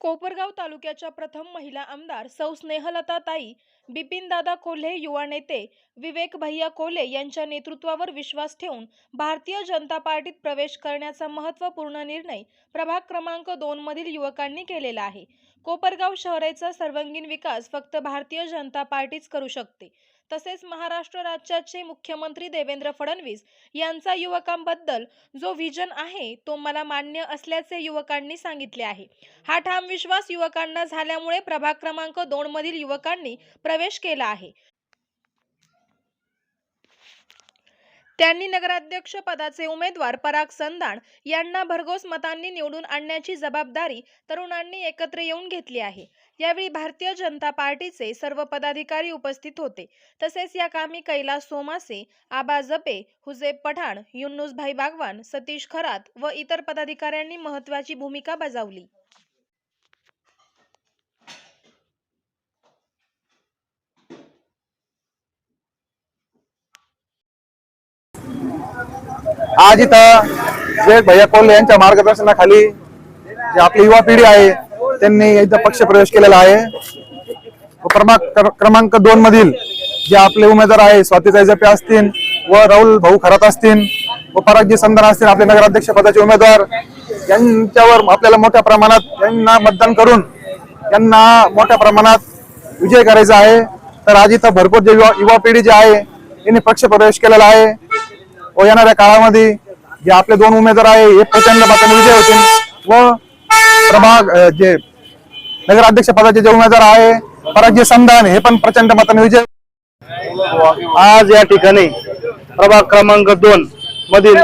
कोपरगाव तालुक्याच्या प्रथम महिला आमदार सौ स्नेहलता ताई बिपिनदादा कोल्हे युवा नेते विवेक भैया कोल्हे यांच्या नेतृत्वावर विश्वास ठेवून भारतीय जनता पार्टीत प्रवेश करण्याचा महत्त्वपूर्ण निर्णय प्रभाग क्रमांक दोनमधील युवकांनी केलेला आहे. कोपरगाव शहराचा सर्वांगीण विकास फक्त भारतीय जनता पार्टीच करू शकते. तसेच महाराष्ट्र राज्याचे मुख्यमंत्री देवेंद्र फडणवीस यांचा युवकांबद्दल जो व्हिजन आहे तो मला मान्य असल्याचे युवकांनी सांगितले आहे. हा ठाम विश्वास युवकांना झाल्यामुळे प्रभाग क्रमांक दोन मधील युवकांनी प्रवेश केला आहे. त्यांनी नगराध्यक्ष पदाचे उमेदवार पराग संदाण यांना भरघोस मतांनी निवडून आणण्याची जबाबदारी तरुणांनी एकत्र येऊन घेतली आहे. यावेळी भारतीय जनता पार्टीचे सर्व पदाधिकारी उपस्थित होते. तसेच या कामी कैलास सोमासे आबा जपे हुजेब पठाण युन्नुसभाई बागवान सतीश खरात व इतर पदाधिकाऱ्यांनी महत्त्वाची भूमिका बजावली. आज इथं जे भैया कोल्हे यांच्या मार्गदर्शनाखाली जी आपली युवा पिढी आहे त्यांनी इथं पक्ष प्रवेश केलेला आहे. व क्रमांक क्रमांक दोन मधील जे आपले उमेदवार आहे स्वाती जपे असतील व राहुल भाऊ खरात असतील व परागजी संधान असतील आपले नगराध्यक्ष पदाचे उमेदवार यांच्यावर आपल्याला मोठ्या प्रमाणात यांना मतदान करून त्यांना मोठ्या प्रमाणात विजय करायचा आहे. तर आज इथं भरपूर जे युवा युवा पिढी जी आहे यांनी पक्ष प्रवेश केलेला आहे. व येणाऱ्या काळामध्ये जे आपले दोन उमेदवार आहे हे प्रचंड मताने विजय होतील. व प्रभाग जे नगराध्यक्ष पदाचे जे उमेदवार आहे पराजय संधान हे पण प्रचंड मताने विजय आज या ठिकाणी प्रभाग क्रमांक दोन मधील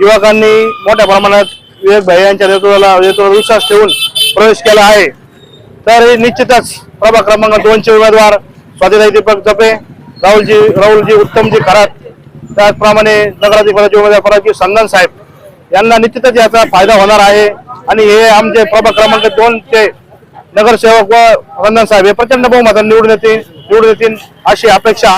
युवकांनी मोठ्या प्रमाणात विवेक भाई यांच्या नेतृत्वाला नेतृत्वावर विश्वास ठेवून प्रवेश केला आहे. तर निश्चितच प्रभाग क्रमांक दोनचे उमेदवार स्वातीताई दीपक जपे राहुलजी राहुलजी उत्तमजी खरात त्याचप्रमाणे नगराधिक उमेदवार पराजी संदन साहेब यांना निश्चितच याचा फायदा होणार आहे. आणि हे आमचे प्रभाग क्रमांक दोन ते नगरसेवक व रंजन साहेब हे प्रचंड बहुमतात निवडून येतील निवडून येतील अशी अपेक्षा